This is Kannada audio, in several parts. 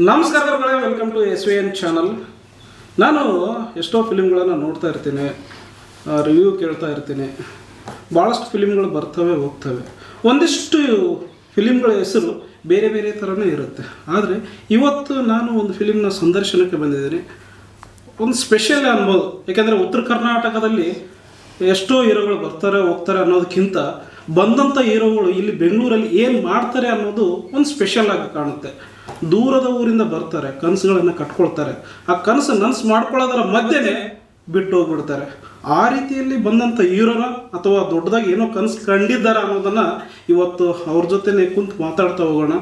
ನಮಸ್ಕಾರ ಗುರುಗಳೇ welcome to S V N channel ನಾನು ಎಷ್ಟೋ ಫಿಲಿಮ್ಗಳನ್ನು ನೋಡ್ತಾ ಇರ್ತೀನಿ ರಿವ್ಯೂ ಕೇಳ್ತಾ ಇರ್ತೀನಿ. ಭಾಳಷ್ಟು ಫಿಲಿಮ್ಗಳು ಬರ್ತವೆ, ಹೋಗ್ತವೆ. ಒಂದಿಷ್ಟು ಫಿಲಿಮ್ಗಳ ಹೆಸರು ಬೇರೆ ಬೇರೆ ಥರನೇ ಇರುತ್ತೆ. ಆದರೆ ಇವತ್ತು ನಾನು ಒಂದು ಫಿಲಿಮ್ನ ಸಂದರ್ಶನಕ್ಕೆ ಬಂದಿದ್ದೀನಿ. ಒಂದು ಸ್ಪೆಷಲ್ ಅನ್ಬೋದು. ಯಾಕೆಂದರೆ ಉತ್ತರ ಕರ್ನಾಟಕದಲ್ಲಿ ಎಷ್ಟೋ ಹೀರೋಗಳು ಬರ್ತಾರೆ, ಹೋಗ್ತಾರೆ ಅನ್ನೋದಕ್ಕಿಂತ ಬಂದಂಥ ಹೀರೋಗಳು ಇಲ್ಲಿ ಬೆಂಗಳೂರಲ್ಲಿ ಏನು ಮಾಡ್ತಾರೆ ಅನ್ನೋದು ಒಂದು ಸ್ಪೆಷಲ್ ಆಗಿ ಕಾಣುತ್ತೆ. ದೂರದ ಊರಿಂದ ಬರ್ತಾರೆ, ಕನಸುಗಳನ್ನು ಕಟ್ಕೊಳ್ತಾರೆ. ಆ ಕನಸು ನನಸು ಮಾಡ್ಕೊಳ್ಳೋದರ ಮಧ್ಯೆನೇ ಬಿಟ್ಟು ಹೋಗ್ಬಿಡ್ತಾರೆ. ಆ ರೀತಿಯಲ್ಲಿ ಬಂದಂಥ ಹೀರೋನ ಅಥವಾ ದೊಡ್ಡದಾಗಿ ಏನೋ ಕನಸು ಕಂಡಿದ್ದಾರೆ ಅನ್ನೋದನ್ನು ಇವತ್ತು ಅವ್ರ ಜೊತೆನೇ ಕುಂತು ಮಾತಾಡ್ತಾ ಹೋಗೋಣ.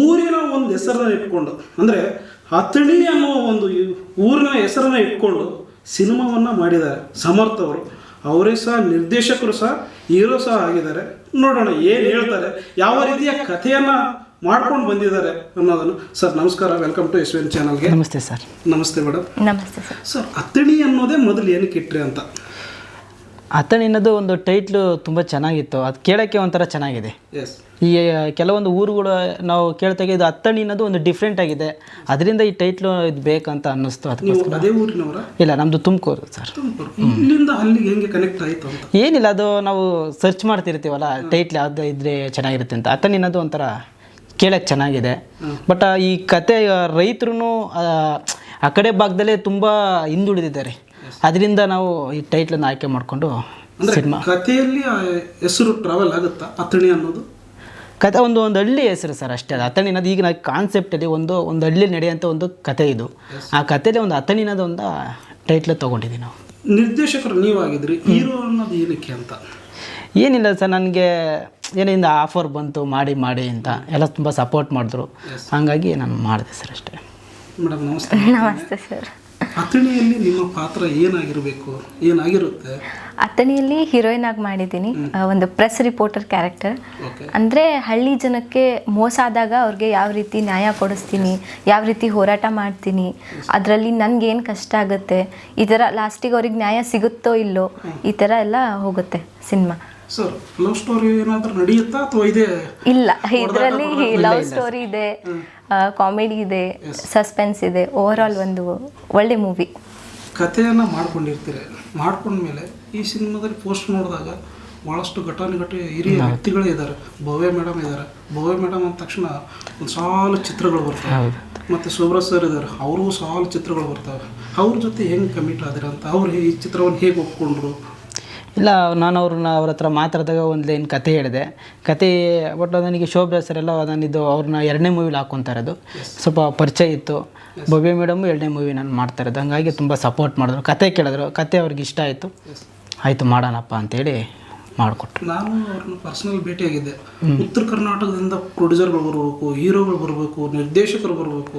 ಊರಿನ ಒಂದು ಹೆಸರನ್ನ ಇಟ್ಕೊಂಡು, ಅಂದರೆ ಅಥಣಿ ಅನ್ನೋ ಒಂದು ಊರಿನ ಹೆಸರನ್ನ ಇಟ್ಕೊಂಡು ಸಿನಿಮಾವನ್ನು ಮಾಡಿದ್ದಾರೆ ಸಮರ್ಥ ಅವರು ಸಹ ನಿರ್ದೇಶಕರು ಸಹ ಹೀರೋ ಸಹ ಆಗಿದ್ದಾರೆ. ನೋಡೋಣ ಏನು ಹೇಳ್ತಾರೆ ಯಾವ ರೀತಿಯ ಕಥೆಯನ್ನು ಮಾಡ್ಕೊಂಡು ಬಂದಿದ್ದಾರೆ ಅನ್ನೋದನ್ನು. ಸರ್ ನಮಸ್ಕಾರ ವೆಲ್ಕಮ್ ಟು ಎಸ್ ಎನ್ ಚಾನಲ್ಗೆ ನಮಸ್ತೆ ಸರ್. ನಮಸ್ತೆ ಮೇಡಮ್. ನಮಸ್ತೆ ಸರ್. ಸರ್ ಅತ್ತಣಿ ಅನ್ನೋದೇ ಮೊದಲು ಏನಕ್ಕೆ ಇಟ್ಟರೆ ಅಂತ? ಅತಣಿ ಒಂದು ಟೈಟ್ಲು ತುಂಬ ಚೆನ್ನಾಗಿತ್ತು. ಅದು ಕೇಳೋಕ್ಕೆ ಒಂಥರ ಚೆನ್ನಾಗಿದೆ. ಈ ಕೆಲವೊಂದು ಊರುಗಳು ನಾವು ಕೇಳ್ತಾಗೆ ಇದು ಅತ್ತಣ್ಣಿನದು ಅನ್ನೋದು ಒಂದು ಡಿಫ್ರೆಂಟ್ ಆಗಿದೆ. ಅದರಿಂದ ಈ ಟೈಟ್ಲು ಇದು ಬೇಕಂತ ಅನ್ನಿಸ್ತು ಅದಕ್ಕೋಸ್ಕರ. ಅದೇ ಊರಿನವರ? ಇಲ್ಲ ನಮ್ಮದು ತುಮಕೂರು ಸರ್. ತುಮಕೂರು. ಇಲ್ಲಿಂದ ಅಲ್ಲಿಗೆ ಹೆಂಗೆ ಕನೆಕ್ಟ್ ಆಯಿತು ಏನಿಲ್ಲ ಅದು ನಾವು ಸರ್ಚ್ ಮಾಡ್ತಿರ್ತೀವಲ್ಲ ಟೈಟ್ಲ್ ಯಾವ್ದು ಇದ್ರೆ ಚೆನ್ನಾಗಿರುತ್ತೆ ಅಂತ. ಅತ್ತಣಿ ಅನ್ನೋದು ಒಂಥರ ಕೇಳಕ್ಕೆ ಚೆನ್ನಾಗಿದೆ. ಬಟ್ ಈ ಕತೆ ರೈತರು ಆ ಕಡೆ ಭಾಗದಲ್ಲೇ ತುಂಬ ಹಿಂದುಳಿದಿದ್ದಾರೆ. ಅದರಿಂದ ನಾವು ಈ ಟೈಟ್ಲನ್ನು ಆಯ್ಕೆ ಮಾಡಿಕೊಂಡು ಸಿನಿಮಾ ಕಥೆಯಲ್ಲಿ ಹೆಸರು ಟ್ರಾವೆಲ್ ಆಗುತ್ತಾ? ಅತ್ತಣಿ ಅನ್ನೋದು? ಕತೆ ಒಂದು ಒಂದು ಹಳ್ಳಿ ಹೆಸರು ಸರ್ ಅಷ್ಟೇ ಅದು. ಅಥಣಿ ಅನ್ನೋದು ಈಗ ನಾವು ಕಾನ್ಸೆಪ್ಟಲ್ಲಿ ಒಂದು ಒಂದು ಹಳ್ಳಿ ನಡೆಯುವಂಥ ಒಂದು ಕತೆ ಇದು. ಆ ಕಥೆಯಲ್ಲಿ ಒಂದು ಅಥಣಿ ಅನ್ನೋದು ಒಂದು ಟೈಟ್ಲ ತೊಗೊಂಡಿದ್ದೀವಿ ನಾವು. ನಿರ್ದೇಶಕರು ನೀವಾಗಿದ್ರಿ ಹೀರೋ ಅನ್ನೋದು ಏನಕ್ಕೆ ಅಂತ? ಏನಿಲ್ಲ ಸರ್ ನನಗೆ ಏನಿಂದ ಆಫರ್ ಬಂತು ಮಾಡಿ ಮಾಡಿ ಅಂತ ಎಲ್ಲ ತುಂಬ ಸಪೋರ್ಟ್ ಮಾಡಿದ್ರು. ಹಾಗಾಗಿ ನಾನು ಮಾಡಿದೆ ಸರ್ ಅಷ್ಟೇ. ಮೇಡಮ್ ನಮಸ್ತೆ. ನಮಸ್ತೆ ಸರ್. ಅತಣಿಯಲ್ಲಿ ನಿಮ್ಮ ಪಾತ್ರ ಏನಾಗಿರಬೇಕು? ಏನಾಗಿರುತ್ತೆ? ಅಥಣಿಯಲ್ಲಿ ಹೀರೋಯಿನ್ ಆಗಿ ಮಾಡಿದ್ದೀನಿ. ಒಂದು ಪ್ರೆಸ್ ರಿಪೋರ್ಟರ್ ಕ್ಯಾರೆಕ್ಟರ್ ಅಂದರೆ ಹಳ್ಳಿ ಜನಕ್ಕೆ ಮೋಸ ಆದಾಗ ಅವ್ರಿಗೆ ಯಾವ ರೀತಿ ನ್ಯಾಯ ಕೊಡಿಸ್ತೀನಿ ಯಾವ ರೀತಿ ಹೋರಾಟ ಮಾಡ್ತೀನಿ ಅದರಲ್ಲಿ ನನಗೇನು ಕಷ್ಟ ಆಗುತ್ತೆ ಈ ಥರ ಲಾಸ್ಟಿಗೆ ಅವ್ರಿಗೆ ನ್ಯಾಯ ಸಿಗುತ್ತೋ ಇಲ್ಲೋ ಈ ಥರ ಎಲ್ಲ ಹೋಗುತ್ತೆ ಸಿನಿಮಾ. ಸರ್ ಲವ್ ಸ್ಟೋರಿ ಏನಾದರೂ ನಡೆಯುತ್ತಾ ಅಥವಾ ಇದೇ? ಇಲ್ಲ ಇದರಲ್ಲಿ ಲವ್ ಸ್ಟೋರಿ ಇದೆ ಕಾಮಿಡಿ ಇದೆ ಸಸ್ಪೆನ್ಸ್ ಇದೆ ಓವರ್ ಆಲ್ ಒಂದು ಒಳ್ಳೆ ಮೂವಿ ಕಥೆಯನ್ನು ಮಾಡ್ಕೊಂಡಿರ್ತೀರಿ ಮಾಡ್ಕೊಂಡ್ಮೇಲೆ ಈ ಸಿನಿಮಾದಲ್ಲಿ ಪೋಸ್ಟ್ ನೋಡಿದಾಗ ಭಾಳಷ್ಟು ಘಟಾನುಘಟಿ ಹಿರಿಯ ವ್ಯಕ್ತಿಗಳೇ ಇದ್ದಾರೆ. ಭವ್ಯ ಮೇಡಮ್ ಇದ್ದಾರೆ. ಭವ್ಯ ಮೇಡಮ್ ಅಂದ ತಕ್ಷಣ ಒಂದು ಸಾಲು ಚಿತ್ರಗಳು ಬರ್ತವೆ. ಮತ್ತು ಸುಬ್ರತ್ ಸರ್ ಇದ್ದಾರೆ. ಅವರು ಸಾಲು ಚಿತ್ರಗಳು ಬರ್ತವೆ. ಅವ್ರ ಜೊತೆ ಹೆಂಗೆ ಕಮಿಟ್ ಆದಿರ ಅಂತ ಅವ್ರು ಈ ಚಿತ್ರವನ್ನು ಹೇಗೆ ಒಪ್ಕೊಂಡ್ರು? ಇಲ್ಲ ನಾನು ಅವ್ರನ್ನ ಅವ್ರ ಹತ್ರ ಮಾತಾಡಿದಾಗ ಒಂದು ಲೈನ್ ಕತೆ ಹೇಳಿದೆ. ಕತೆ ಬಟ್ ನನಗೆ ಶೋಭಾ ಸರ್ ಎಲ್ಲ ನಾನಿದ್ದು ಅವ್ರನ್ನ ಎರಡನೇ ಮೂವಿಲಿ ಹಾಕ್ಕೊತಾ ಇರೋದು ಸ್ವಲ್ಪ ಪರಿಚಯ ಇತ್ತು. ಭವ್ಯ ಮೇಡಮು ಎರಡನೇ ಮೂವಿ ನಾನು ಮಾಡ್ತಾ ಇರೋದು. ಹಂಗಾಗಿ ತುಂಬ ಸಪೋರ್ಟ್ ಮಾಡಿದ್ರು. ಕತೆ ಕೇಳಿದ್ರು. ಕತೆ ಅವ್ರಿಗೆ ಇಷ್ಟ ಆಯಿತು. ಆಯಿತು ಮಾಡೋಣಪ್ಪ ಅಂತೇಳಿ ಮಾಡಿಕೊಟ್ರು. ನಾನು ಅವ್ರನ್ನ ಪರ್ಸನಲ್ ಭೇಟಿಯಾಗಿದ್ದೆ. ಉತ್ತರ ಕರ್ನಾಟಕದಿಂದ ಪ್ರೊಡ್ಯೂಸರ್ಗಳು ಬರಬೇಕು ಹೀರೋಗಳು ಬರಬೇಕು ನಿರ್ದೇಶಕರು ಬರಬೇಕು.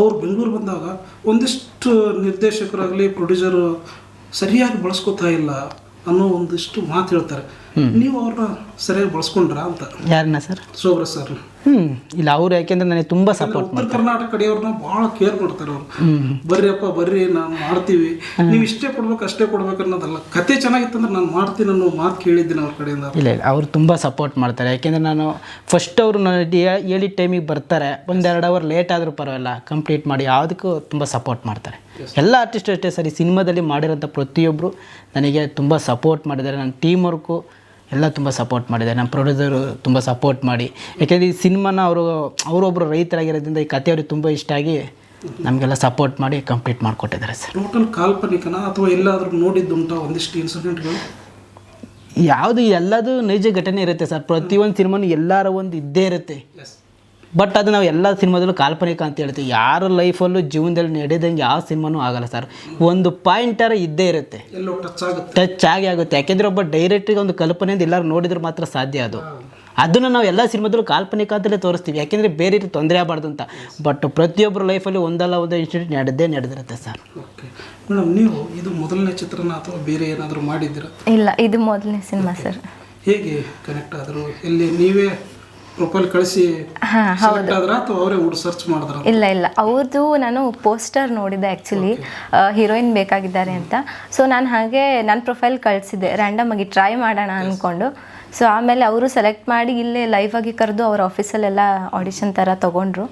ಅವ್ರು ಬೆಂಗಳೂರು ಬಂದಾಗ ಒಂದಿಷ್ಟು ನಿರ್ದೇಶಕರಾಗಲಿ ಪ್ರೊಡ್ಯೂಸರು ಸರಿಯಾಗಿ ಬಳಸ್ಕೊತಾ ಇಲ್ಲ. ಅನ್ನೋ ಒಂದಿಷ್ಟು ಮಾತು ಹೇಳ್ತಾರೆ. ನೀವು ಅವ್ರನ್ನ ಸರಿಯಾಗಿ ಬಳಸ್ಕೊಂಡ್ರ ಅಂತ? ಯಾರನ್ನ ಸರ್? ಸೋಬ್ರ ಸರ್. ಹ್ಮ್ ಇಲ್ಲ ಅವ್ರು ಯಾಕೆಂದ್ರೆ ನನಗೆ ತುಂಬಾ ಸಪೋರ್ಟ್ ಉತ್ತರ ಕರ್ನಾಟಕ ಕಡೆಯವ್ರನ್ನ ಭಾಳ ಕೇರ್ ಮಾಡ್ತಾರೆ ಅವ್ರು. ಬರ್ರಿಯಪ್ಪ ಬರ್ರಿ ನಾನು ಮಾಡ್ತೀವಿ. ನೀವು ಇಷ್ಟೇ ಕೊಡ್ಬೇಕು ಅಷ್ಟೇ ಕೊಡ್ಬೇಕು ಅನ್ನೋದಲ್ಲ. ಕತೆ ಚೆನ್ನಾಗಿತ್ತಂದ್ರೆ ನಾನು ಮಾಡ್ತೀನಿ ಅನ್ನೋ ಮಾತು ಕೇಳಿದ್ದೀನಿ ಅವ್ರ ಕಡೆಯಿಂದ. ಇಲ್ಲ ಇಲ್ಲ ಅವ್ರು ತುಂಬ ಸಪೋರ್ಟ್ ಮಾಡ್ತಾರೆ. ಯಾಕೆಂದರೆ ನಾನು ಫಸ್ಟ್ ಅವರು ನನ್ನ ಹೇಳಿದ ಟೈಮಿಗೆ ಬರ್ತಾರೆ. ಒಂದೆರಡು ಅವರ್ ಲೇಟ್ ಆದರೂ ಪರವಾಗಿಲ್ಲ. ಕಂಪ್ಲೀಟ್ ಮಾಡಿ ಯಾವುದಕ್ಕೂ ತುಂಬ ಸಪೋರ್ಟ್ ಮಾಡ್ತಾರೆ. ಎಲ್ಲ ಆರ್ಟಿಸ್ಟ್ ಅಷ್ಟೇ ಸರಿ ಸಿನಿಮಾದಲ್ಲಿ ಮಾಡಿರೋಂಥ ಪ್ರತಿಯೊಬ್ಬರು ನನಗೆ ತುಂಬ ಸಪೋರ್ಟ್ ಮಾಡಿದ್ದಾರೆ. ನನ್ನ ಟೀಮ್ ವರ್ಕು ಎಲ್ಲ ತುಂಬ ಸಪೋರ್ಟ್ ಮಾಡಿದ್ದಾರೆ. ನಮ್ಮ ಪ್ರೊಡ್ಯೂಸರು ತುಂಬ ಸಪೋರ್ಟ್ ಮಾಡಿ. ಯಾಕೆಂದರೆ ಈ ಸಿನಿಮಾನ ಅವರು ಅವರೊಬ್ಬರು ರೈತರಾಗಿರೋದ್ರಿಂದ ಈ ಕತೆ ಅವ್ರಿಗೆ ತುಂಬ ಇಷ್ಟ ಆಗಿ ನಮಗೆಲ್ಲ ಸಪೋರ್ಟ್ ಮಾಡಿ ಕಂಪ್ಲೀಟ್ ಮಾಡಿಕೊಟ್ಟಿದ್ದಾರೆ ಸರ್. ಟೋಟಲ್ ಕಾಲ್ಪನಿಕನ ಅಥವಾ ಎಲ್ಲಾದರೂ ನೋಡಿದ್ದುಂಟ ಒಂದಿಷ್ಟು ಇನ್ಸಿಡೆಂಟ್ಗಳು ಯಾವುದು ಎಲ್ಲದೂ ನೈಜ ಘಟನೆ ಇರುತ್ತೆ ಸರ್. ಪ್ರತಿಯೊಂದು ಸಿನಿಮಾನು ಎಲ್ಲರ ಒಂದು ಇದ್ದೇ ಇರುತ್ತೆ. ಬಟ್ ಅದು ನಾವು ಎಲ್ಲ ಸಿನಿಮಾದಲ್ಲೂ ಕಾಲ್ಪನಿಕ ಅಂತ ಹೇಳ್ತೀವಿ. ಯಾರ ಲೈಫಲ್ಲೂ ಜೀವನದಲ್ಲಿ ನಡೆದಂಗೆ ಯಾವ ಸಿನಿಮಾನೂ ಆಗಲ್ಲ ಸರ್ ಒಂದು ಪಾಯಿಂಟರ ಇದ್ದೇ ಇರುತ್ತೆ. ಎಲ್ಲೋ ಟಚ್ ಆಗುತ್ತೆ. ಟಚ್ ಆಗಿ ಆಗುತ್ತೆ. ಯಾಕೆಂದರೆ ಒಬ್ಬ ಡೈರೆಕ್ಟ್ರಿಗೆ ಒಂದು ಕಲ್ಪನೆಯಿಂದ ಎಲ್ಲರೂ ನೋಡಿದ್ರೆ ಮಾತ್ರ ಸಾಧ್ಯ ಅದು. ಅದನ್ನು ನಾವು ಎಲ್ಲ ಸಿನಿಮಾದಲ್ಲೂ ಕಾಲ್ಪನಿಕ ಅಂತಲೇ ತೋರಿಸ್ತೀವಿ. ಯಾಕೆಂದರೆ ಬೇರೆ ರೀತಿ ತೊಂದರೆ ಆಗಬಾರ್ದು ಅಂತ. ಬಟ್ ಪ್ರತಿಯೊಬ್ಬರ ಲೈಫಲ್ಲಿ ಒಂದಲ್ಲ ಒಂದು ಇನ್ಸಿಡೆಂಟ್ ನಡೆದೇ ನಡೆದಿರುತ್ತೆ ಸರ್ ಓಕೆ ಮೇಡಮ್ ನೀವು ಇದು ಮೊದಲನೇ ಚಿತ್ರನ ಅಥವಾ ಬೇರೆ ಏನಾದರೂ ಮಾಡಿದ್ದೀರಾ? ಇಲ್ಲ ಇದು ಮೊದಲನೇ ಸಿನಿಮಾ ಸರ್ ಹೇಗೆ ಕನೆಕ್ಟ್ ಆದರು? ಎಲ್ಲಿ ನೀವೇ ಪ್ರೊಫೈಲ್ ಕಳಿಸಿ ಸೆಲೆಕ್ಟ್ ಆದ್ರ ಅಥವಾ ಅವರೇ ಹುಡು ಸರ್ಚ್ ಮಾಡಿದ್ರ ಇಲ್ಲ ಇಲ್ಲ. ಅವ್ರದ್ದು ನಾನು ಪೋಸ್ಟರ್ ನೋಡಿದೆ ಆ್ಯಕ್ಚುಲಿ ಹೀರೋಯಿನ್ ಬೇಕಾಗಿದ್ದಾರೆ ಅಂತ. ಸೊ ನಾನು ಹಾಗೆ ನನ್ನ ಪ್ರೊಫೈಲ್ ಕಳಿಸಿದೆ ರ್ಯಾಂಡಮ್ ಆಗಿ ಟ್ರೈ ಮಾಡೋಣ ಅಂದ್ಕೊಂಡು ಸೊ ಆಮೇಲೆ ಅವರು ಸೆಲೆಕ್ಟ್ ಮಾಡಿ ಇಲ್ಲೇ ಲೈವ್ ಆಗಿ ಕರೆದು ಅವ್ರ ಆಫೀಸಲ್ಲೆಲ್ಲ ಆಡಿಷನ್ ಥರ ತೊಗೊಂಡ್ರು.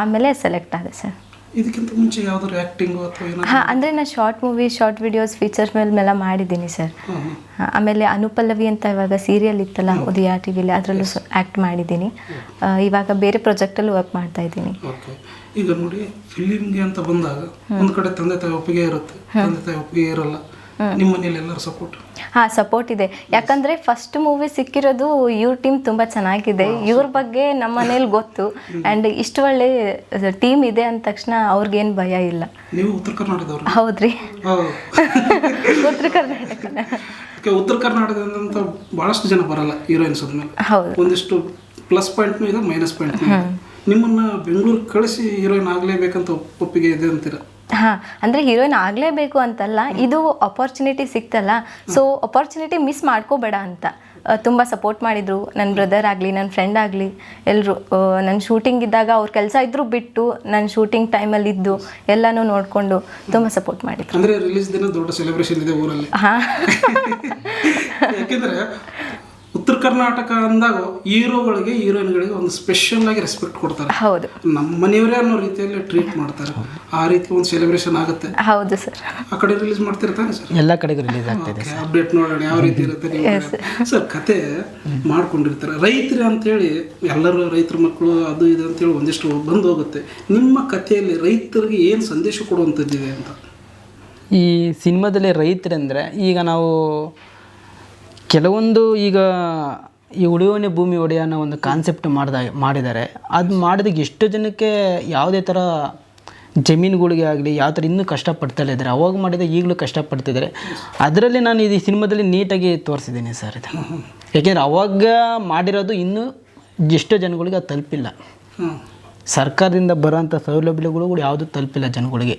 ಆಮೇಲೆ ಸೆಲೆಕ್ಟ್ ಆದೆ ಸರ್. ಇದಕ್ಕಿಂತ ಮುಂಚೆ ಯಾವ್ದಾದ್ರು ಆಕ್ಟಿಂಗ್ ಅಥವಾ ಏನಾದ್ರು ಹಾಂ ಅಂದರೆ ನಾನು short movie short videos features ಮೇಲೆಲ್ಲ ಮಾಡಿದ್ದೀನಿ ಸರ್ ಆಮೇಲೆ ಅನುಪಲ್ಲವಿ ಅಂತ ಇವಾಗ ಸೀರಿಯಲ್ ಇತ್ತಲ್ಲ ಉದಯ ಟಿ ವಿಲಿ ಅದರಲ್ಲೂ ಆ್ಯಕ್ಟ್ ಮಾಡಿದ್ದೀನಿ. ಇವಾಗ ಬೇರೆ ಪ್ರಾಜೆಕ್ಟಲ್ಲೂ ವರ್ಕ್ ಮಾಡ್ತಾ ಇದ್ದೀನಿ. ಈಗ ನೋಡಿ ಫಿಲಿಮ್ಗೆ ಅಂತ ಬಂದಾಗ ಒಂದು ಕಡೆ ತಂದೆ ತಾಯಿ ಒಪ್ಪಿಗೆ ಇರುತ್ತೆ. ತಂದೆ ತಾಯಿ ಒಪ್ಪಿಗೆ ಇರಲ್ಲ. ನಿಮ್ಮ ಮನೇಲಿ ಎಲ್ಲರೂ ಸಪೋರ್ಟ್ ಹಾ ಸಪೋರ್ಟ್ ಇದೆ. ಯಾಕಂದ್ರೆ ಫಸ್ಟ್ ಮೂವಿ ಸಿಕ್ಕಿರೋದು ಇವ್ರ ಟೀಮ್ ತುಂಬಾ ಚೆನ್ನಾಗಿದೆ. ಇವ್ರ ಬಗ್ಗೆ ನಮ್ಮ ಮನೇಲಿ ಗೊತ್ತು. ಅಂಡ್ ಇಷ್ಟು ಒಳ್ಳೆ ಟೀಮ್ ಇದೆ ಅಂದ ತಕ್ಷಣ ಅವ್ರಿಗೇನು ಭಯ ಇಲ್ಲ. ನೀವು ಉತ್ತರ ಕರ್ನಾಟಕದವ್ರು? ಹೌದ್ರಿ. ಹೌದು ಉತ್ತರ ಕರ್ನಾಟಕ ಉತ್ತರ ಕರ್ನಾಟಕದಂತ ಬಹಳಷ್ಟು ಜನ ಬರಲ್ಲ ಹೀರೋಯಿನ್ಸ್ ಆದ್ಮೇಲೆ ಹೌದು. ಒಂದಿಷ್ಟು ಪ್ಲಸ್ ಪಾಯಿಂಟ್ ಇದೆ ಮೈನಸ್ ಪಾಯಿಂಟ್ ನಿಮ್ಮನ್ನ ಬೆಂಗಳೂರು ಕಳಿಸಿ ಹೀರೋಯಿನ್ ಆಗಲೇಬೇಕಂತ ಒಪ್ಪಿಗೆ ಇದೆ ಅಂತೀರ? ಹಾಂ ಅಂದರೆ ಹೀರೋಯಿನ್ ಆಗಲೇಬೇಕು ಅಂತಲ್ಲ ಇದು ಅಪರ್ಚುನಿಟಿ ಸಿಕ್ತಲ್ಲ ಸೊ ಅಪರ್ಚುನಿಟಿ ಮಿಸ್ ಮಾಡ್ಕೋಬೇಡ ಅಂತ ತುಂಬ ಸಪೋರ್ಟ್ ಮಾಡಿದರು ನನ್ನ ಬ್ರದರ್ ಆಗಲಿ ನನ್ನ ಫ್ರೆಂಡ್ ಆಗಲಿ ಎಲ್ಲರೂ ನನ್ನ ಶೂಟಿಂಗ್ ಇದ್ದಾಗ ಅವ್ರ ಕೆಲಸ ಇದ್ದರೂ ಬಿಟ್ಟು ನನ್ನ ಶೂಟಿಂಗ್ ಟೈಮಲ್ಲಿ ಇದ್ದು ಎಲ್ಲನೂ ನೋಡಿಕೊಂಡು ತುಂಬ ಸಪೋರ್ಟ್ ಮಾಡಿದ್ರು. ಅಂದ್ರೆ ರಿಲೀಸ್ ದಿನ ದೊಡ್ಡ ಸೆಲೆಬ್ರೇಷನ್ ಇದೆ ಊರಲ್ಲಿ. ಹಾಂ. ಯಾಕೆಂದ್ರೆ ಉತ್ತರ ಕರ್ನಾಟಕ ಅಂದಾಗ ಹೀರೋಗಳಿಗೆ ಹೀರೋಯಿನ್ಗಳಿಗೆ ಒಂದು ಸ್ಪೆಷಲ್ ಆಗಿ ರೆಸ್ಪೆಕ್ಟ್ ಕೊಡ್ತಾರೆ. ಹೌದು. ನಮ್ಮ ಮನೆಯವರೇ ಅನ್ನೋ ರೀತಿಯಲ್ಲಿ ಟ್ರೀಟ್ ಮಾಡ್ತಾರೆ. ಆ ರೀತಿ ಒಂದು ಸೆಲೆಬ್ರೇಷನ್ ಆಗುತ್ತೆ. ಹೌದು ಸರ್ ಆ ಕಡೆ ರಿಲೀಸ್ ಮಾಡ್ತಿರ್ತಾನೆ ಸರ್ ಎಲ್ಲ ಕಡೆ ರಿಲೀಸ್ ಆಗ್ತಿದೆ ಅಪ್ಡೇಟ್ ನೋಡೋಣ ಯಾವ ರೀತಿ ಇರುತ್ತೆ ನೀವು ಸರ್ ಕತೆ ಮಾಡ್ಕೊಂಡಿರ್ತಾರೆ. ರೈತರು ಅಂತೇಳಿ ಎಲ್ಲರೂ ರೈತರ ಮಕ್ಕಳು ಅದು ಇದು ಅಂತೇಳಿ ಒಂದಿಷ್ಟು ಬಂದು ಹೋಗುತ್ತೆ. ನಿಮ್ಮ ಕಥೆಯಲ್ಲಿ ರೈತರಿಗೆ ಏನು ಸಂದೇಶ ಕೊಡುವಂಥದ್ದಿದೆ ಅಂತ? ಈ ಸಿನಿಮಾದಲ್ಲಿ ರೈತರಂದರೆ ಈಗ ನಾವು ಕೆಲವೊಂದು ಈಗ ಈ ಉಳಿಯೋನೆ ಭೂಮಿ ಒಡೆಯ ಅನ್ನೋ ಒಂದು ಕಾನ್ಸೆಪ್ಟ್ ಮಾಡ್ದ ಮಾಡಿದ್ದಾರೆ. ಅದು ಮಾಡಿದಾಗ ಎಷ್ಟು ಜನಕ್ಕೆ ಯಾವುದೇ ಥರ ಜಮೀನುಗಳಿಗೆ ಆಗಲಿ ಯಾವ ಥರ ಇನ್ನೂ ಕಷ್ಟಪಡ್ತಲೇ ಇದ್ದಾರೆ. ಅವಾಗ ಮಾಡಿದ ಈಗಲೂ ಕಷ್ಟಪಡ್ತಿದ್ದಾರೆ. ಅದರಲ್ಲಿ ನಾನು ಇದು ಸಿನಿಮಾದಲ್ಲಿ ನೀಟಾಗಿ ತೋರಿಸಿದ್ದೀನಿ ಸರ್ ಇದು. ಯಾಕೆಂದರೆ ಅವಾಗ ಮಾಡಿರೋದು ಇನ್ನೂ ಎಷ್ಟೋ ಜನಗಳಿಗೆ ಅದು ತಲುಪಿಲ್ಲ. ಸರ್ಕಾರದಿಂದ ಬರೋಂಥ ಸೌಲಭ್ಯಗಳು ಕೂಡ ಯಾವುದೂ ತಲುಪಿಲ್ಲ ಜನಗಳಿಗೆ.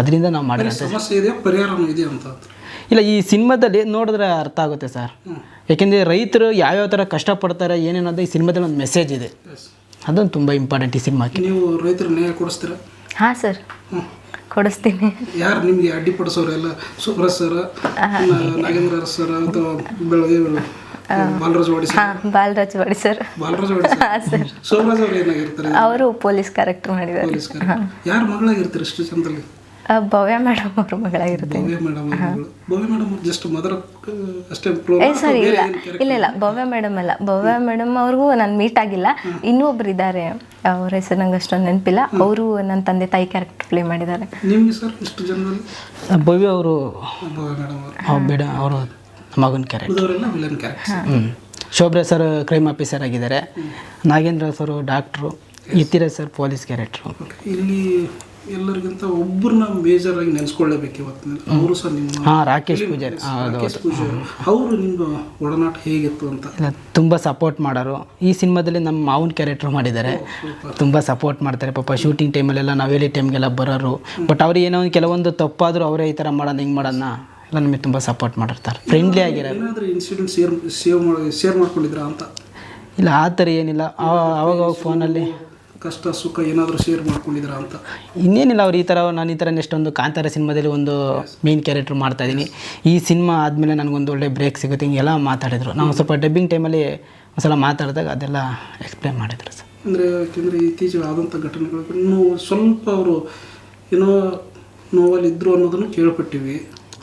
ಅದರಿಂದ ನಾವು ಮಾಡಿರೋ ಸಮಸ್ಯೆ ಇದೆ ಪರಿಹಾರ ಇದೆ ಅಂತ ಇಲ್ಲ ಈ ಸಿನಿಮಾದಲ್ಲಿ ನೋಡಿದ್ರೆ ಅರ್ಥ ಆಗುತ್ತೆ ಸರ್. ಯಾಕೆಂದರೆ ರೈತರು ಯಾವ್ಯಾವ ಥರ ಕಷ್ಟಪಡ್ತಾರೆ ಏನೇನೋದು ಈ ಸಿನಿಮಾದಲ್ಲಿ ಒಂದು ಮೆಸೇಜ್ ಇದೆ. ಅದೊಂದು ತುಂಬ ಇಂಪಾರ್ಟೆಂಟ್ ಈ ಸಿನಿಮಾಕ್ಕೆ. ನೀವು ರೈತರ ನೇಯ ಕೊಡಿಸ್ತೀರಾ? ಹಾಂ ಸರ್. ಕೊಡಿಸ್ತೀನಿ. ಯಾರು ನಿಮಗೆ ಅಡ್ಡಿಪಡಿಸೋರೆಲ್ಲ ಸುಬ್ರಸ್ ಸರ್ ನಾಗೇಂದ್ರ ಅರಸ್ ಸರ್ ಅಥವಾ ಬೆಳಗ್ಗೆ ಬಾಲರಾಜ್ ವಾಡಿ ಸರ್? ಹಾಂ ಬಾಲರಾಜ್ ವಾಡಿ ಸರ್. ಬಾಲರಾಜ್ ವಾಡಿ ಸರ್? ಸೋಮರಾಜ್ ಅವ್ರು ಏನಾಗಿರ್ತಾರೆ? ಅವರು ಪೊಲೀಸ್ ಕ್ಯಾರೆಕ್ಟರ್ ಮಾಡಿದ್ದಾರೆ. ಪೊಲೀಸ್ ಯಾರು ಮಗಳಾಗಿರ್ತಾರೆ ಇಷ್ಟು ಚಂದ್ರಲ್ಲಿ ಭವ್ಯ ಮೇಡಮ್ ಅವ್ರ ಮಗಳಾಗಿರುತ್ತೆ. ಸರಿ ಇಲ್ಲ. ಇಲ್ಲ ಇಲ್ಲ. ಭವ್ಯ ಮೇಡಮ್ ಅಲ್ಲ. ಭವ್ಯ ಮೇಡಮ್ ಅವ್ರಿಗೂ ನಾನು ಮೀಟ್ ಆಗಿಲ್ಲ. ಇನ್ನೂ ಒಬ್ರು ಇದ್ದಾರೆ ಅವ್ರ ಹೆಸರು ನಂಗೆ ಅಷ್ಟೊಂದು ನೆನಪಿಲ್ಲ. ಅವರು ನನ್ನ ತಂದೆ ತಾಯಿ ಕ್ಯಾರೆಕ್ಟರ್ ಪ್ಲೇ ಮಾಡಿದ್ದಾರೆ. ಭವ್ಯ ಅವರು ಭವ್ಯ ಅವರು. ಮಗನ ಕ್ಯಾರೆಕ್ಟರ್ ಶೋಭ್ರೆ ಸರ್ ಕ್ರೈಮ್ ಆಫೀಸರ್ ಆಗಿದ್ದಾರೆ. ನಾಗೇಂದ್ರ ಸರ್ ಡಾಕ್ಟ್ರು ಇತ್ತಿರ ಸರ್ ಪೊಲೀಸ್ ಕ್ಯಾರೆಕ್ಟ್ರು ಇಲ್ಲಿ ಎಲ್ಲರಿಗಿಂತ ಒಬ್ಬರನ್ನ ಮೇಜರ್ ಆಗಿ ನೆನೆಸ್ಕೊಳ್ಳೇಬೇಕು ಇವತ್ತಿನ ಅವರು ಸಹ ನಿಮ್ಮ ಹಾಂ ರಾಕೇಶ್ ಪೂಜಾರಿ. ರಾಕೇಶ್ ಪೂಜಾರಿ. ಅವರು ನಿಮ್ಮ ಒಡನಾಟ ಹೇಗಿತ್ತು ಅಂತ. ತುಂಬ ಸಪೋರ್ಟ್ ಮಾಡೋರು. ಈ ಸಿನಿಮಾದಲ್ಲಿ ನಮ್ಮ ಮಾವನ ಕ್ಯಾರೆಕ್ಟ್ರ್ ಮಾಡಿದ್ದಾರೆ. ತುಂಬ ಸಪೋರ್ಟ್ ಮಾಡ್ತಾರೆ. ಪಾಪ ಶೂಟಿಂಗ್ ಟೈಮಲ್ಲೆಲ್ಲ ನಾವು ಹೇಳಿ ಟೈಮ್ಗೆಲ್ಲ ಬರೋರು. ಬಟ್ ಅವ್ರು ಏನೋ ಒಂದು ಕೆಲವೊಂದು ತಪ್ಪಾದರೂ ಅವರೇ ಈ ಥರ ಮಾಡೋಣ ಹಿಂಗೆ ಮಾಡೋಣ ಎಲ್ಲ ನಮಗೆ ತುಂಬ ಸಪೋರ್ಟ್ ಮಾಡಿರ್ತಾರೆ. ಫ್ರೆಂಡ್ಲಿ ಆಗಿರೋ ಏನಾದರೂ ಇನ್ಸಿಡೆಂಟ್ ಶೇರ್ ಸೇವ್ ಮಾಡಿ ಶೇರ್ ಮಾಡ್ಕೊಂಡಿದ್ರಾ ಅಂತ? ಇಲ್ಲ ಆ ಥರ ಏನಿಲ್ಲ. ಅವ- ಅವಾಗ ಅವಾಗ ಫೋನಲ್ಲಿ ಕಷ್ಟ ಸುಖ ಏನಾದರೂ ಶೇರ್ ಮಾಡ್ಕೊಂಡಿದ್ದೀರಾ ಅಂತ? ಇನ್ನೇನಿಲ್ಲ ಅವ್ರು ಈ ಥರ ನಾನು ಈ ಥರ ನೆಕ್ಸ್ಟ್ ಒಂದು ಕಾಂತಾರ ಸಿನಿಮಾದಲ್ಲಿ ಒಂದು ಮೇನ್ ಕ್ಯಾರೆಕ್ಟರ್ ಮಾಡ್ತಾ ಇದ್ದೀನಿ. ಈ ಸಿನಿಮಾ ಆದಮೇಲೆ ನನಗೊಂದು ಒಳ್ಳೆ ಬ್ರೇಕ್ ಸಿಗುತ್ತೆ. ಹಿಂಗೆಲ್ಲ ಮಾತಾಡಿದರು. ನಾವು ಸ್ವಲ್ಪ ಡಬ್ಬಿಂಗ್ ಟೈಮಲ್ಲಿ ಒಂದ್ಸಲ ಮಾತಾಡಿದಾಗ ಅದೆಲ್ಲ ಎಕ್ಸ್ಪ್ಲೇನ್ ಮಾಡಿದ್ರು ಸರ್. ಅಂದರೆ ಯಾಕೆಂದರೆ ಇತ್ತೀಚೆಗೆ ಆದಂಥ ಘಟನೆಗಳು ಇನ್ನೂ ಸ್ವಲ್ಪ ಅವರು ಏನೋ ನೋವಲ್ಲಿ ಇದ್ರು ಅನ್ನೋದನ್ನು ಕೇಳ್ಪಟ್ಟಿವಿ.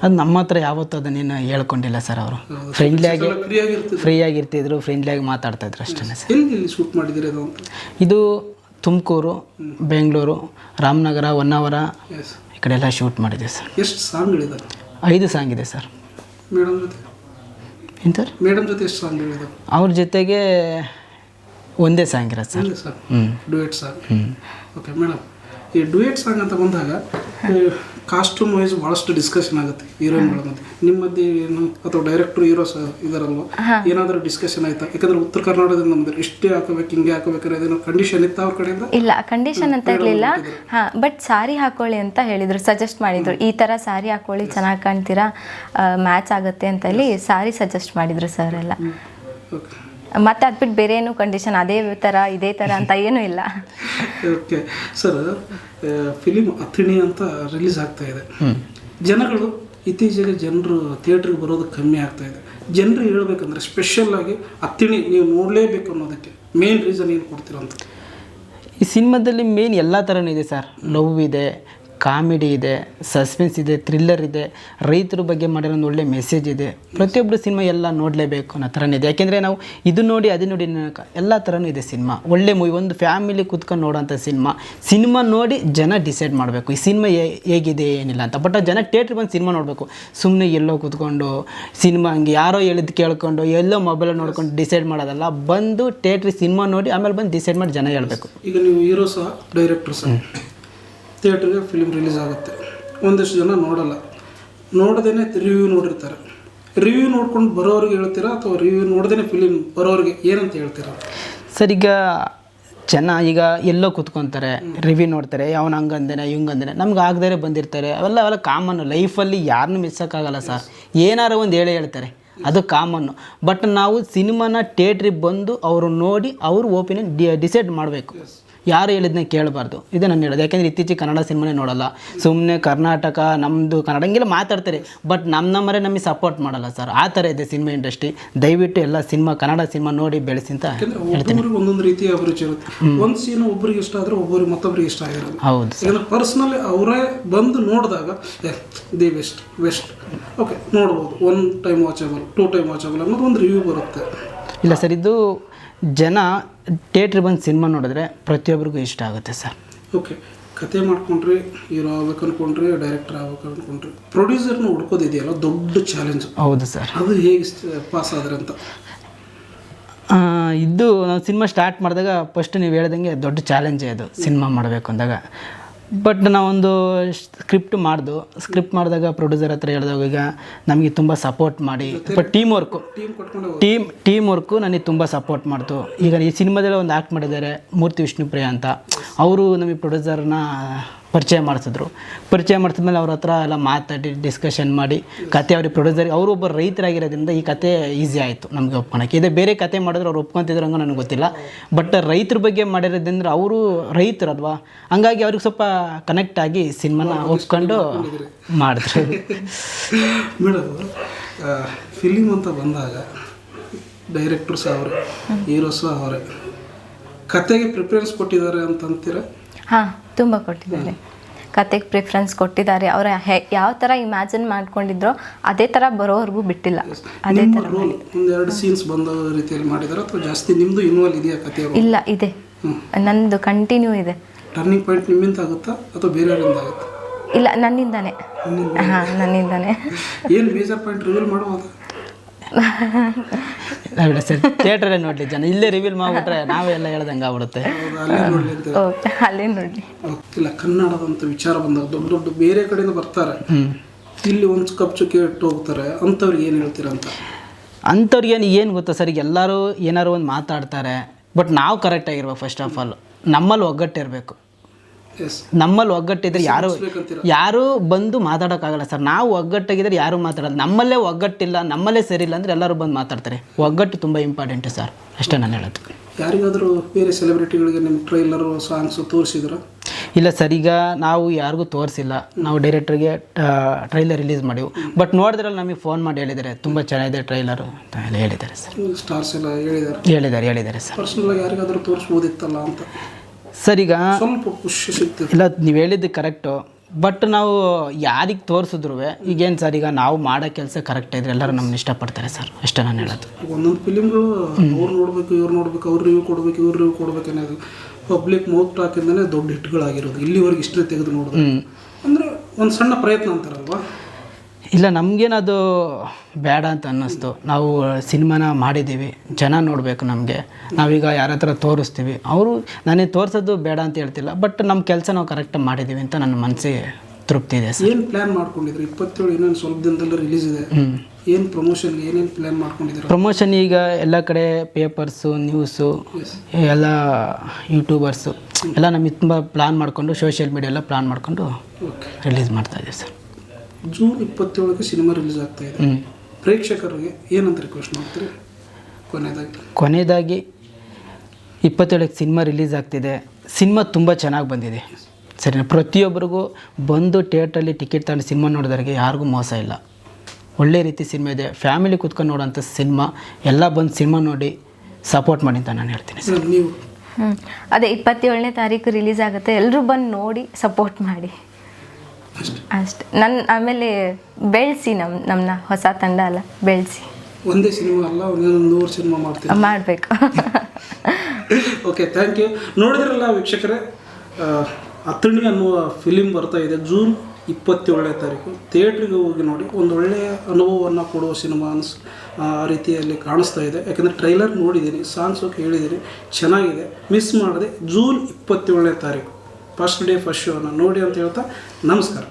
ಅದು ನಮ್ಮ ಹತ್ರ ಯಾವತ್ತೂ ಅದನ್ನೇನು ಹೇಳ್ಕೊಂಡಿಲ್ಲ ಸರ್ ಅವರು. ಫ್ರೆಂಡ್ಲಿಯಾಗಿ ಫ್ರೀಯಾಗಿರ್ತಿದ್ರು ಫ್ರೀಯಾಗಿರ್ತಿದ್ರು ಫ್ರೆಂಡ್ಲಿಯಾಗಿ ಮಾತಾಡ್ತಾ ಇದ್ರು ಅಷ್ಟೇ ಸರ್. ಶೂಟ್ ಮಾಡಿದ್ದೀರಿ ಇದು ತುಮಕೂರು ಬೆಂಗಳೂರು ರಾಮನಗರ ಹೊನ್ನಾವರ ಈ ಕಡೆ ಎಲ್ಲ ಶೂಟ್ ಮಾಡಿದೆ ಸರ್ ಎಷ್ಟು ಸಾಂಗ್ಗಳಿದೆ ಐದು ಸಾಂಗ್ ಇದೆ ಸರ್ ಮೇಡಮ್ ಜೊತೆ? ಏನು ಸರ್ ಮೇಡಮ್ ಜೊತೆ ಎಷ್ಟು ಸಾಂಗ್ ಅವ್ರ ಜೊತೆಗೆ ಒಂದೇ ಸಾಂಗ್ ಇರೋದು ಸರ್ ಹ್ಞೂ ಡುಯೆಟ್ ಸಾಂಗ್? ಹ್ಞೂ ಓಕೆ ಮೇಡಮ್. ಈ ಡುಯೆಟ್ ಸಾಂಗ್ ಅಂತ ಬಂದಾಗ ಕಾಸ್ಟ್ಯೂಮ್ ವೈಸ್ ಭಾಳಷ್ಟು ಡಿಸ್ಕಷನ್ ಆಗುತ್ತೆ ಹೀರೋಯಿನ್ಗಳ ಮಧ್ಯೆ ನಿಮ್ಮ ಮಧ್ಯೆ. ಏನು ಅಥವಾ ಡೈರೆಕ್ಟರ್ ಹೀರೋ ಸಹ ಇದಾರಲ್ವ? ಏನಾದರೂ ಡಿಸ್ಕಷನ್ ಆಯ್ತಾ? ಯಾಕಂದ್ರೆ ಉತ್ತರ ಕರ್ನಾಟಕದಿಂದ ನಮ್ದು ಇಷ್ಟೇ ಹಾಕಬೇಕು ಹಿಂಗೆ ಹಾಕಬೇಕಾದ್ರೆ ಕಂಡೀಷನ್ ಇತ್ತು ಅವ್ರ ಕಡೆಯಿಂದ? ಇಲ್ಲ ಕಂಡೀಷನ್ ಅಂತ ಇರಲಿಲ್ಲ. ಹಾಂ ಬಟ್ ಸಾರಿ ಹಾಕೊಳ್ಳಿ ಅಂತ ಹೇಳಿದರು ಸಜೆಸ್ಟ್ ಮಾಡಿದರು. ಈ ಥರ ಸಾರಿ ಹಾಕೊಳ್ಳಿ ಚೆನ್ನಾಗಿ ಕಾಣ್ತೀರಾ ಮ್ಯಾಚ್ ಆಗುತ್ತೆ ಅಂತ ಹೇಳಿ ಸಾರಿ ಸಜೆಸ್ಟ್ ಮಾಡಿದ್ರು ಸರ್ ಎಲ್ಲ. ಓಕೆ ಮತ್ತೆ ಅದ್ಬಿಟ್ಟು ಬೇರೆ ಏನು ಕಂಡೀಷನ್ ಅದೇ ಥರ ಇದೇ ಥರ ಅಂತ ಏನೂ ಇಲ್ಲ. ಓಕೆ ಸರ್ ಫಿಲಿಮ್ ಅಥಿಣಿ ಅಂತ ರಿಲೀಸ್ ಆಗ್ತಾ ಇದೆ. ಜನಗಳು ಇತ್ತೀಚೆಗೆ ಜನರು ಥಿಯೇಟ್ರಿಗೆ ಬರೋದು ಕಮ್ಮಿ ಆಗ್ತಾ ಇದೆ. ಜನರು ಹೇಳ್ಬೇಕಂದ್ರೆ ಸ್ಪೆಷಲ್ ಆಗಿ ಅತ್ತಿಣಿ ನೀವು ನೋಡಲೇಬೇಕು ಅನ್ನೋದಕ್ಕೆ ಮೇನ್ ರೀಸನ್ ಏನು ಕೊಡ್ತೀರಂತ ಈ ಸಿನಿಮಾದಲ್ಲಿ ಮೇನ್ ಎಲ್ಲ ಥರನೂ ಇದೆ ಸರ್ ಲವ್ ಇದೆ ಕಾಮಿಡಿ ಇದೆ ಸಸ್ಪೆನ್ಸ್ ಇದೆ ಥ್ರಿಲ್ಲರ್ ಇದೆ ರೈತರ ಬಗ್ಗೆ ಮಾಡಿರೋ ಒಂದು ಒಳ್ಳೆ ಮೆಸೇಜ್ ಇದೆ. ಪ್ರತಿಯೊಬ್ಬರು ಸಿನಿಮಾ ಎಲ್ಲ ನೋಡಲೇಬೇಕು ಅನ್ನೋ ಥರನೇ ಇದೆ. ಯಾಕೆಂದರೆ ನಾವು ಇದು ನೋಡಿ ಅದು ನೋಡಿ ಎಲ್ಲ ಥರನೂ ಇದೆ ಸಿನಿಮಾ ಒಳ್ಳೆ ಮೂವಿ ಒಂದು ಫ್ಯಾಮಿಲಿ ಕೂತ್ಕೊಂಡು ನೋಡೋಂಥ ಸಿನಿಮಾ ಸಿನಿಮಾ ನೋಡಿ ಜನ ಡಿಸೈಡ್ ಮಾಡಬೇಕು. ಈ ಸಿನಿಮಾ ಹೇಗಿದೆ ಏನಿಲ್ಲ ಅಂತ. ಬಟ್ ಜನ ಥಿಯೇಟ್ರ್ ಬಂದು ಸಿನಿಮಾ ನೋಡಬೇಕು. ಸುಮ್ಮನೆ ಎಲ್ಲೋ ಕೂತ್ಕೊಂಡು ಸಿನಿಮಾ ಹಂಗೆ ಯಾರೋ ಹೇಳಿದ್ದು ಕೇಳ್ಕೊಂಡು ಎಲ್ಲೋ ಮೊಬೈಲ್ ನೋಡ್ಕೊಂಡು ಡಿಸೈಡ್ ಮಾಡೋದಲ್ಲ. ಬಂದು ಥಿಯೇಟ್ರಿಗೆ ಸಿನಿಮಾ ನೋಡಿ ಆಮೇಲೆ ಬಂದು ಡಿಸೈಡ್ ಮಾಡಿ ಜನ ಹೇಳಬೇಕು. ಈಗ ನೀವು ಹೀರೋ ಸಹ ಡೈರೆಕ್ಟರ್ ಸಹ. ಥಿಯೇಟ್ರಿಗೆ ಫಿಲ್ಮ್ ರಿಲೀಸ್ ಆಗುತ್ತೆ. ಒಂದಷ್ಟು ಜನ ನೋಡಲ್ಲ. ನೋಡದೇನೆ ರಿವ್ಯೂ ನೋಡಿರ್ತಾರೆ. ರಿವ್ಯೂ ನೋಡ್ಕೊಂಡು ಬರೋರಿಗೆ ಹೇಳ್ತೀರಾ ಅಥವಾ ರಿವ್ಯೂ ನೋಡ್ದೇ ಫಿಲಿಮ್ ಬರೋರಿಗೆ ಏನಂತ ಹೇಳ್ತೀರಾ? ಸರ್ ಈಗ ಜನ ಈಗ ಎಲ್ಲೋ ಕೂತ್ಕೊತಾರೆ ರಿವ್ಯೂ ನೋಡ್ತಾರೆ ಅವನು ಹಂಗಂದೇನೆ ಹಿಂಗಂದೇನೆ ನಮ್ಗೆ ಆಗದೇ ಬಂದಿರ್ತಾರೆ. ಅವೆಲ್ಲ ಅವೆಲ್ಲ ಕಾಮನ್ನು ಲೈಫಲ್ಲಿ ಯಾರನ್ನೂ ಮಿಸ್ಸೋಕ್ಕಾಗಲ್ಲ ಸರ್. ಏನಾರು ಒಂದು ಹೇಳೇ ಹೇಳ್ತಾರೆ. ಅದು ಕಾಮನ್ನು ಬಟ್ ನಾವು ಸಿನಿಮಾನ ಥಿಯೇಟ್ರಿಗೆ ಬಂದು ಅವರು ನೋಡಿ ಅವ್ರ ಒಪಿನಿಯನ್ ಡಿ ಡಿಸೈಡ್ ಮಾಡಬೇಕು. ಯಾರು ಹೇಳಿದ್ನ ಕೇಳಬಾರ್ದು. ಇದು ನಾನು ಹೇಳೋದು. ಯಾಕೆಂದರೆ ಇತ್ತೀಚೆಗೆ ಕನ್ನಡ ಸಿನಿಮಾನೇ ನೋಡಲ್ಲ. ಸುಮ್ಮನೆ ಕರ್ನಾಟಕ ನಮ್ಮದು ಕನ್ನಡ ಹಿಂಗೆಲ್ಲ ಮಾತಾಡ್ತಾರೆ. ಬಟ್ ನಮ್ಮ ನಮ್ಮರೇ ನಮಗೆ ಸಪೋರ್ಟ್ ಮಾಡಲ್ಲ ಸರ್ ಆ ಥರ ಇದೆ ಸಿನಿಮಾ ಇಂಡಸ್ಟ್ರಿ ದಯವಿಟ್ಟು ಎಲ್ಲ ಸಿನಿಮಾ ಕನ್ನಡ ಸಿನಿಮಾ ನೋಡಿ ಬೆಳೆಸಿ ಅಂತ ಒಬ್ಬೊಬ್ರಿಗೆ ಒಂದೊಂದು ರೀತಿ ಅಭಿರುಚಿ ಇರುತ್ತೆ. ಒಂದು ಸೀನ್ ಒಬ್ಬರಿಗೆ ಇಷ್ಟ ಆದರೆ ಒಬ್ಬರಿಗೆ ಮತ್ತೊಬ್ಬರಿಗೆ ಇಷ್ಟ ಆಗಿರೋದು ಹೌದು ಪರ್ಸ್ನಲಿ ಅವರೇ ಬಂದು ನೋಡಿದಾಗ ದಿ ಬೆಸ್ಟ್ ಬೆಸ್ಟ್ ಓಕೆ ನೋಡ್ಬೋದು. One time watchable two time watchable ಅನ್ನೋದು ಒಂದು ರಿವ್ಯೂ ಬರುತ್ತೆ. ಇಲ್ಲ ಸರ್ ಇದು ಜನ ಥಿಯೇಟ್ರಿಗೆ ಬಂದು ಸಿನಿಮಾ ನೋಡಿದ್ರೆ ಪ್ರತಿಯೊಬ್ಬರಿಗೂ ಇಷ್ಟ ಆಗುತ್ತೆ ಸರ್. ಓಕೆ ಕತೆ ಮಾಡ್ಕೊಂಡ್ರಿ ಹೀರೋ ಆಗ್ಬೇಕು ಅನ್ಕೊಂಡ್ರಿ ಡೈರೆಕ್ಟರ್ ಆಗ್ಬೇಕು ಅನ್ಕೊಂಡ್ರಿ ಪ್ರೊಡ್ಯೂಸರ್ನ ಹುಡ್ಕೋದಿದೆಯಲ್ಲ ದೊಡ್ಡ ಚಾಲೆಂಜ್ ಹೌದು ಸರ್. ಅದು ಹೇಗೆ ಪಾಸ್ ಆದ್ರೆ ಅಂತ? ಇದು ನಾವು ಸಿನಿಮಾ ಸ್ಟಾರ್ಟ್ ಮಾಡಿದಾಗ ಫಸ್ಟ್ ನೀವು ಹೇಳ್ದಂಗೆ ದೊಡ್ಡ ಚಾಲೆಂಜೇ ಅದು ಸಿನಿಮಾ ಮಾಡಬೇಕು ಅಂದಾಗ. ಬಟ್ ನಾವೊಂದು ಸ್ಕ್ರಿಪ್ಟ್ ಮಾಡ್ದು ಸ್ಕ್ರಿಪ್ಟ್ ಮಾಡಿದಾಗ ಪ್ರೊಡ್ಯೂಸರ್ ಹತ್ರ ಹೇಳಿದಾಗ ಈಗ ನಮಗೆ ತುಂಬ ಸಪೋರ್ಟ್ ಮಾಡಿ. But team work team team work ನನಗೆ ತುಂಬ ಸಪೋರ್ಟ್ ಮಾಡ್ತು. ಈಗ ಈ ಸಿನಿಮಾದಲ್ಲಿ ಒಂದು ಆ್ಯಕ್ಟ್ ಮಾಡಿದ್ದಾರೆ ಮೂರ್ತಿ ವಿಷ್ಣುಪ್ರಿಯ ಅಂತ. ಅವರು ನಮಗೆ ಪ್ರೊಡ್ಯೂಸರ್ನ ಪರಿಚಯ ಮಾಡಿಸಿದ್ರು. ಪರಿಚಯ ಮಾಡಿಸಿದ್ಮೇಲೆ ಅವ್ರ ಹತ್ರ ಎಲ್ಲ ಮಾತಾಡಿ ಡಿಸ್ಕಷನ್ ಮಾಡಿ ಕತೆ ಅವ್ರಿಗೆ ಪ್ರೊಡ್ಯೂಸರ್ ಅವರು ಒಬ್ಬ ರೈತರಾಗಿರೋದ್ರಿಂದ ಈ ಕತೆ ಈಸಿ ಆಯಿತು ನಮಗೆ ಒಪ್ಕೊಳಕ್ಕೆ. ಇದೇ ಬೇರೆ ಕತೆ ಮಾಡಿದ್ರೆ ಅವ್ರು ಒಪ್ಕೊತಿದ್ರು ಹಂಗೆ ನನಗೆ ಗೊತ್ತಿಲ್ಲ. ಬಟ್ ರೈತರ ಬಗ್ಗೆ ಮಾಡಿರೋದ್ರಿಂದ ಅವರು ರೈತರಲ್ವಾ ಹಂಗಾಗಿ ಅವ್ರಿಗೆ ಸ್ವಲ್ಪ ಕನೆಕ್ಟ್ ಆಗಿ ಸಿನಿಮಾನ ಒಪ್ಕೊಂಡು ಮಾಡಿದ್ರು. ಮೇಡಮ್ ಫಿಲಿಮ್ ಅಂತ ಬಂದಾಗ ಡೈರೆಕ್ಟರ್ ಸಹ ಅವರೇ ಹೀರೋ ಸಹ ಅವರೇ ಕತೆಗೆ ಪ್ರಿಫರೆನ್ಸ್ ಕೊಟ್ಟಿದ್ದಾರೆ ಅಂತ ಅಂತೀರಾ? ಹಾಂ. ತುಂಬ ಕೊಟ್ಟಿದ್ದಾರೆ. ಕತೆಗೆ ಪ್ರಿಫರೆನ್ಸ್ ಕೊಟ್ಟಿದ್ದಾರೆ. ಅವರ ಹೆ ಯಾವ ಥರ ಇಮ್ಯಾಜಿನ್ ಮಾಡ್ಕೊಂಡಿದ್ರೋ ಅದೇ ಥರ ಬರೋವರೆಗೂ ಬಿಟ್ಟಿಲ್ಲ. ಅದೇ ಥರ ಒಂದೆರಡು ಸೀನ್ಸ್ ಬಂದ ರೀತಿಯಲ್ಲಿ ಮಾಡಿದಾರೆ ಅಥವಾ ಜಾಸ್ತಿ ನಿಮ್ಮದು ಇನ್ವಾಲ್ವ್ ಇದೆಯಾ ಕತೆ ಇಲ್ಲ ಇದೆ. ನಂದು ಕಂಟಿನ್ಯೂ ಇದೆ. ಟರ್ನಿಂಗ್ ಪಾಯಿಂಟ್ ನಿಮ್ಮಿಂದ ಆಗುತ್ತಾ ಅಥವಾ ಬೇರೆಯವರಿಂದ ಆಗುತ್ತಾ? ಇಲ್ಲ ನನ್ನಿಂದಾನೆ. ಹಾಂ ನನ್ನಿಂದಾನೆ. ಏನು ಮೇಜರ್ ಪಾಯಿಂಟ್ ರಿವೀಲ್ ಮಾಡ್ಬೋದು ಇಲ್ಲ ಸರ್ ಥಿಯೇಟ್ರಲ್ಲೇ ನೋಡಲಿ ಜನ. ಇಲ್ಲೇ ರಿವೀಲ್ ಮಾಡಿಬಿಟ್ರೆ ನಾವೇ ಎಲ್ಲ ಹೇಳ್ದಂಗೆ ಆಗ್ಬಿಡುತ್ತೆ. ಅಲ್ಲೇ ನೋಡ್ಲಿ ಅಂತ ಓಕೆ ಅಲ್ಲೇ ನೋಡಿ ಇಲ್ಲ ಕನ್ನಡದಂತ ವಿಚಾರ ಬಂದಾಗ ದೊಡ್ಡ ದೊಡ್ಡ ಬೇರೆ ಕಡೆಯಿಂದ ಬರ್ತಾರೆ. ಹ್ಞೂ ಇಲ್ಲಿ ಒಂದು ಕಪ್ ಚುಕ್ಕಿ ಇಟ್ಟು ಹೋಗ್ತಾರೆ. ಅಂಥವ್ರಿಗೆ ಏನು ಹೇಳ್ತೀರಾ ಅಂತ? ಅಂಥವ್ರಿಗೆ ಏನು ಗೊತ್ತಾ ಸರ್ ಈಗ ಎಲ್ಲರೂ ಏನಾರು ಒಂದು ಮಾತಾಡ್ತಾರೆ. ಬಟ್ ನಾವು ಕರೆಕ್ಟಾಗಿರ್ಬೇಕು ಫಸ್ಟ್ ಆಫ್ ಆಲ್ ನಮ್ಮಲ್ಲಿ ಒಗ್ಗಟ್ಟಿರಬೇಕು. ನಮ್ಮಲ್ಲಿ ಒಗ್ಗಟ್ಟಿದ್ರೆ ಯಾರು ಯಾರು ಬಂದು ಮಾತಾಡೋಕ್ಕಾಗಲ್ಲ ಸರ್. ನಾವು ಒಗ್ಗಟ್ಟಾಗಿದ್ರೆ ಯಾರು ಮಾತಾಡಲ್ಲ. ನಮ್ಮಲ್ಲೇ ಒಗ್ಗಟ್ಟಿಲ್ಲ ನಮ್ಮಲ್ಲೇ ಸರಿ ಇಲ್ಲ ಅಂದರೆ ಎಲ್ಲರೂ ಬಂದು ಮಾತಾಡ್ತಾರೆ. ಒಗ್ಗಟ್ಟು ತುಂಬ ಇಂಪಾರ್ಟೆಂಟ್ ಸರ್. ಅಷ್ಟೇ ನಾನು ಹೇಳೋದು. ಯಾರಿಗಾದರೂ ಬೇರೆ ಸೆಲೆಬ್ರಿಟಿಗಳಿಗೆ ನಿಮ್ಮ ಟ್ರೈಲರು ಸಾಂಗ್ಸು ತೋರಿಸಿದ್ರ? ಇಲ್ಲ ಸರ್ ಈಗ ನಾವು ಯಾರಿಗೂ ತೋರಿಸಿಲ್ಲ. ನಾವು ಡೈರೆಕ್ಟ್ರಿಗೆ ಟ್ರೈಲರ್ ರಿಲೀಸ್ ಮಾಡಿವು. ಬಟ್ ನೋಡಿದ್ರಲ್ಲಿ ನಮಗೆ ಫೋನ್ ಮಾಡಿ ಹೇಳಿದ್ದಾರೆ. ತುಂಬ ಚೆನ್ನಾಗಿದೆ ಟ್ರೈಲರು ಅಂತ ಎಲ್ಲ ಹೇಳಿದ್ದಾರೆ ಸರ್. ಸ್ಟಾರ್ಸ್ ಎಲ್ಲ ಹೇಳಿದ್ದಾರೆ. ಹೇಳಿದ್ದಾರೆ ಹೇಳಿದ್ದಾರೆ ಸರ್. ಪರ್ಸ್ನಲ್ ಯಾರಿಗಾದ್ರೂ ತೋರಿಸ್ಬೋದಿತ್ತಲ್ಲ ಅಂತ? ಸರ್ ಈಗ ಸ್ವಲ್ಪ ಖುಷಿ ಸಿಗ್ತದೆ ಇಲ್ಲ ನೀವು ಹೇಳಿದ್ದು ಕರೆಕ್ಟು ಬಟ್ ನಾವು ಯಾರಿಗೆ ತೋರಿಸಿದ್ರು ಈಗೇನು ಸರ್ ಈಗ ನಾವು ಮಾಡೋ ಕೆಲಸ ಕರೆಕ್ಟ್ ಇದ್ರೆ ಎಲ್ಲರೂ ನಮ್ಮನ್ನ ಇಷ್ಟಪಡ್ತಾರೆ ಸರ್ ಅಷ್ಟೇ ನಾನು ಹೇಳೋದು. ಒಂದೊಂದು ಫಿಲಿಮ್ಗಳು ಅವ್ರು ನೋಡ್ಬೇಕು ಇವ್ರು ನೋಡ್ಬೇಕು ಅವ್ರು ರಿವ್ಯೂ ಕೊಡ್ಬೇಕು ಇವ್ರು ರಿವ್ಯೂ ಕೊಡ್ಬೇಕು ಅನ್ನೋದು ಪಬ್ಲಿಕ್ ಮೌತ್ ಟಾಕಿಂದನೇ ದೊಡ್ಡ ಹಿಟ್ಗಳಾಗಿರೋದು. ಇಲ್ಲಿವರೆಗೆ ಇಷ್ಟೇ ತೆಗೆದು ನೋಡಿದ್ರೆ. ಅಂದರೆ ಒಂದು ಸಣ್ಣ ಪ್ರಯತ್ನ ಅಂತಾರಲ್ವಾ? ಇಲ್ಲ ನಮಗೇನದು ಬೇಡ ಅಂತ ಅನ್ನಿಸ್ತು. ನಾವು ಸಿನಿಮಾನ ಮಾಡಿದ್ದೀವಿ ಜನ ನೋಡಬೇಕು ನಮಗೆ. ನಾವೀಗ ಯಾರ ಹತ್ರ ತೋರಿಸ್ತೀವಿ. ಅವರು ನನಗೆ ತೋರಿಸೋದು ಬೇಡ ಅಂತ ಹೇಳ್ತಿಲ್ಲ ಬಟ್ ನಮ್ಮ ಕೆಲಸ ನಾವು ಕರೆಕ್ಟಾಗಿ ಮಾಡಿದ್ದೀವಿ ಅಂತ ನನ್ನ ಮನಸ್ಸಿಗೆ ತೃಪ್ತಿ ಇದೆ ಸರ್. ಏನು ಪ್ಲ್ಯಾನ್ ಮಾಡ್ಕೊಂಡಿದ್ರು? ಇಪ್ಪತ್ತೇಳು ಇನ್ನೊಂದು ಸ್ವಲ್ಪ ದಿನದಲ್ಲಿ ರಿಲೀಸ್ ಇದೆ. ಏನು ಪ್ರಮೋಷನ್ ಏನೇನು ಪ್ಲ್ಯಾನ್ ಮಾಡ್ಕೊಂಡಿದ್ರು ಪ್ರಮೋಷನ್ ಈಗ ಎಲ್ಲ ಕಡೆ ಪೇಪರ್ಸು ನ್ಯೂಸು ಎಲ್ಲ ಯೂಟ್ಯೂಬರ್ಸು ಎಲ್ಲ ನಮಗೆ ತುಂಬ ಪ್ಲ್ಯಾನ್ ಮಾಡಿಕೊಂಡು ಸೋಷಿಯಲ್ ಮೀಡಿಯಾ ಎಲ್ಲ ಪ್ಲಾನ್ ಮಾಡಿಕೊಂಡು ರಿಲೀಸ್ ಮಾಡ್ತಾ ಇದ್ದೀವಿ ಸರ್. ಜೂನ್ ಇಪ್ಪತ್ತೇಳಕ್ಕೆ ಸಿನಿಮಾ ರಿಲೀಸ್ ಆಗ್ತಾ ಇದೆ. ಹ್ಞೂ ಪ್ರೇಕ್ಷಕರಿಗೆ ಏನಂತ ರಿಕ್ವೆಸ್ಟ್ ಮಾಡ್ತೀರಿ? ಕೊನೆಯದಾಗಿ ಕೊನೆಯದಾಗಿ ಇಪ್ಪತ್ತೇಳಕ್ಕೆ ಸಿನಿಮಾ ರಿಲೀಸ್ ಆಗ್ತಿದೆ. ಸಿನಿಮಾ ತುಂಬ ಚೆನ್ನಾಗಿ ಬಂದಿದೆ. ಸರಿನಾ? ಪ್ರತಿಯೊಬ್ಬರಿಗೂ ಬಂದು ಥಿಯೇಟ್ರಲ್ಲಿ ಟಿಕೆಟ್ ತಗೊಂಡು ಸಿನಿಮಾ ನೋಡಿದವರಿಗೆ ಯಾರಿಗೂ ಮೋಸ ಇಲ್ಲ. ಒಳ್ಳೆ ರೀತಿ ಸಿನಿಮಾ ಇದೆ. ಫ್ಯಾಮಿಲಿ ಕೂತ್ಕೊಂಡು ನೋಡೋಂಥ ಸಿನಿಮಾ ಎಲ್ಲ ಬಂದು ಸಿನಿಮಾ ನೋಡಿ ಸಪೋರ್ಟ್ ಮಾಡಿ ಅಂತ ನಾನು ಹೇಳ್ತೀನಿ ಸರ್. ನೀವು? ಹ್ಞೂ ಅದೇ ಇಪ್ಪತ್ತೇಳನೇ ತಾರೀಕು ರಿಲೀಸ್ ಆಗುತ್ತೆ. ಎಲ್ಲರೂ ಬಂದು ನೋಡಿ ಸಪೋರ್ಟ್ ಮಾಡಿ. ಅಷ್ಟೆ. ನನ್ನ ಆಮೇಲೆ ಬೆಳೆಸಿ ನಮ್ಮ ನಮ್ಮನ್ನ ಹೊಸ ತಂಡ ಅಲ್ಲ ಬೆಳೆಸಿ. ಒಂದೇ ಸಿನಿಮಾ ಅಲ್ಲ ನೂರು ಸಿನಿಮಾ ಮಾಡ್ತೀವಿ ಮಾಡಬೇಕು. ಓಕೆ ಥ್ಯಾಂಕ್ ಯು ನೋಡಿದ್ರಲ್ಲ ವೀಕ್ಷಕರೇ ಅಥಣಿ ಅನ್ನುವ ಫಿಲಿಮ್ ಬರ್ತಾ ಇದೆ ಜೂನ್ ಇಪ್ಪತ್ತೇಳನೇ ತಾರೀಕು. ಥಿಯೇಟ್ರಿಗೆ ಹೋಗಿ ನೋಡಿ ಒಂದು ಒಳ್ಳೆಯ ಅನುಭವವನ್ನು ಕೊಡುವ ಸಿನಿಮಾ ಅನ್ಸ್ ಆ ರೀತಿಯಲ್ಲಿ ಕಾಣಿಸ್ತಾ ಇದೆ. ಯಾಕಂದರೆ ಟ್ರೈಲರ್ ನೋಡಿದ್ದೀನಿ ಸಾಂಗ್ಸು ಕೇಳಿದ್ದೀನಿ ಚೆನ್ನಾಗಿದೆ. ಮಿಸ್ ಮಾಡಿದೆ ಜೂನ್ ಇಪ್ಪತ್ತೇಳನೇ ತಾರೀಕು. ಫಸ್ಟ್ ಡೇ ಫಸ್ಟ್ ಶೋನ ನೋಡಿ ಅಂತ ಹೇಳ್ತಾ ನಮಸ್ಕಾರ.